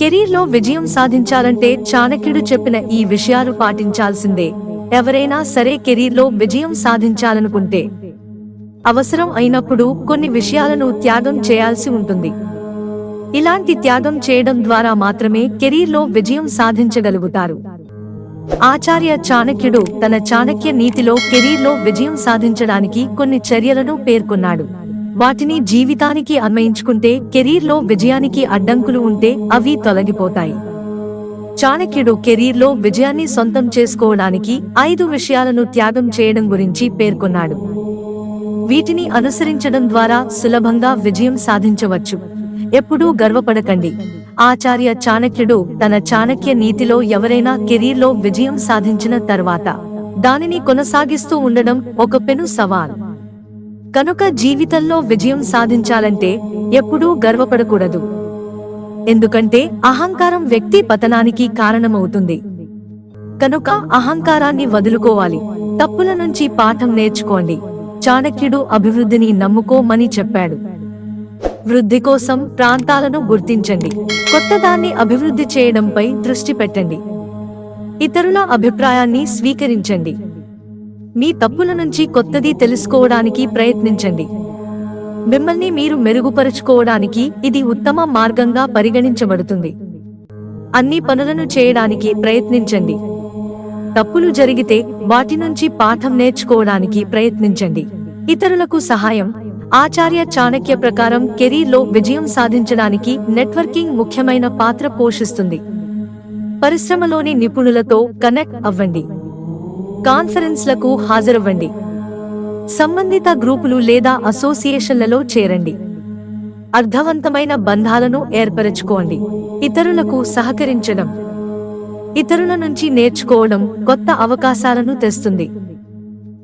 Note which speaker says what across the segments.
Speaker 1: కెరీర్లో విజయం సాధించాలంటే చాణక్యుడు చెప్పిన ఈ విషయాలు పాటించాల్సిందే. ఎవరైనా సరే కెరీర్లో విజయం సాధించాలనుకుంటే అవసరం అయినప్పుడు కొన్ని విషయాలను త్యాగం చేయాల్సి ఉంటుంది. ఇలాంటి త్యాగం చేయడం ద్వారా మాత్రమే కెరీర్లో విజయం సాధించగలుగుతారు. ఆచార్య చాణక్యుడు తన చాణక్య నీతిలో కెరీర్లో విజయం సాధించడానికి కొన్ని చర్యలను పేర్కొన్నాడు. వాటిని జీవితానికి అన్వయించుకుంటే కెరీర్లో విజయానికి అడ్డంకులు ఉంటే అవి తొలగిపోతాయి. చాణక్యుడు కెరీర్లో విజయాన్ని సొంతం చేసుకోవడానికి ఐదు విషయాలను త్యాగం చేయడం గురించి పేర్కొన్నాడు. వీటిని అనుసరించడం ద్వారా సులభంగా విజయం సాధించవచ్చు. ఎప్పుడూ గర్వపడకండి. ఆచార్య చాణక్యుడు తన చాణక్య నీతిలో ఎవరైనా కెరీర్లో విజయం సాధించిన తర్వాత దానిని కొనసాగిస్తూ ఉండడం ఒక పెను సవాల్. కనుక జీవితంలో విజయం సాధించాలంటే ఎప్పుడూ గర్వపడకూడదు. ఎందుకంటే అహంకారం వ్యక్తి పతనానికి కారణమవుతుంది. కనుక అహంకారాన్ని వదులుకోవాలి. తప్పుల నుంచి పాఠం నేర్చుకోండి. చాణక్యుడు అభివృద్ధిని నమ్ముకోమని చెప్పాడు. వృద్ధి కోసం ప్రాంతాలను గుర్తించండి. కొత్తదాన్ని అభివృద్ధి చేయడంపై దృష్టి పెట్టండి. ఇతరుల అభిప్రాయాన్ని స్వీకరించండి. మీ తప్పుల నుంచి కొత్తది తెలుసుకోవడానికి ప్రయత్నించండి. మిమ్మల్ని మీరు మెరుగుపరుచుకోవడానికి ఇది ఉత్తమ మార్గంగా పరిగణించబడుతుంది. అన్ని పనులను చేయడానికి ప్రయత్నించండి. తప్పులు జరిగితే వాటి నుంచి పాఠం నేర్చుకోవడానికి ప్రయత్నించండి. ఇతరులకు సహాయం ఆచార్య చాణక్య ప్రకారం కెరీర్లో విజయం సాధించడానికి నెట్వర్కింగ్ ముఖ్యమైన పాత్ర పోషిస్తుంది. పరిశ్రమలోని నిపుణులతో కనెక్ట్ అవ్వండి. కాన్ఫరెన్స్లకు హాజరవ్వండి. సంబంధిత గ్రూపులు లేదా అసోసియేషన్లలో చేరండి. అర్థవంతమైన బంధాలను ఏర్పరచుకోండి. ఇతరులకు సహకరించడం ఇతరుల నుంచి నేర్చుకోవడం కొత్త అవకాశాలను తెస్తుంది.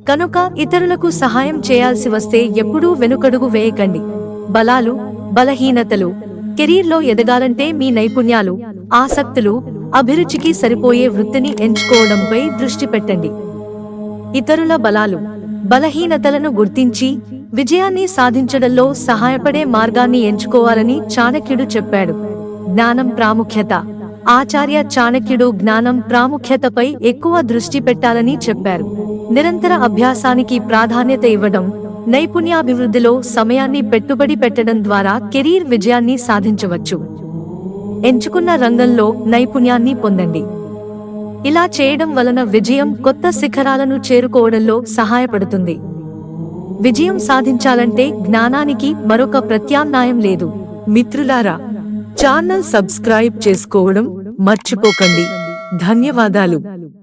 Speaker 1: కనుక ఇతరులకు సహాయం చేయాల్సి వస్తే ఎప్పుడూ వెనుకడుగు వేయకండి. బలాలు బలహీనతలు కెరీర్లో ఎదగాలంటే మీ నైపుణ్యాలు ఆసక్తులు అభిరుచికి సరిపోయే వృత్తిని ఎంచుకోవడంపై దృష్టి పెట్టండి. ఇతరుల బలాలు బలహీనతలను గుర్తించి విజయాన్ని సాధించడంలో సహాయపడే మార్గాన్ని ఎంచుకోవాలని చాణక్యుడు చెప్పాడు. జ్ఞానం ప్రాముఖ్యత. ఆచార్య చాణక్యుడు జ్ఞానం ప్రాముఖ్యతపై ఎక్కువ దృష్టి పెట్టాలని చెప్పారు. నిరంతర అభ్యాసానికి ప్రాధాన్యత ఇవ్వడం నైపుణ్యాభివృద్ధిలో సమయాన్ని పెట్టుబడి పెట్టడం ద్వారా కెరీర్ విజయాన్ని సాధించవచ్చు. ఎంచుకున్న రంగంలో నైపుణ్యాన్ని పొందండి. ఇలా చేయడం వలన విజయం కొత్త శిఖరాలను చేరుకోవడంలో సహాయపడుతుంది. విజయం సాధించాలంటే జ్ఞానానికి మరొక ప్రత్యామ్నాయం లేదు. మిత్రులారా ఛానల్ సబ్స్క్రైబ్ చేసుకోవడం మర్చిపోకండి. ధన్యవాదాలు.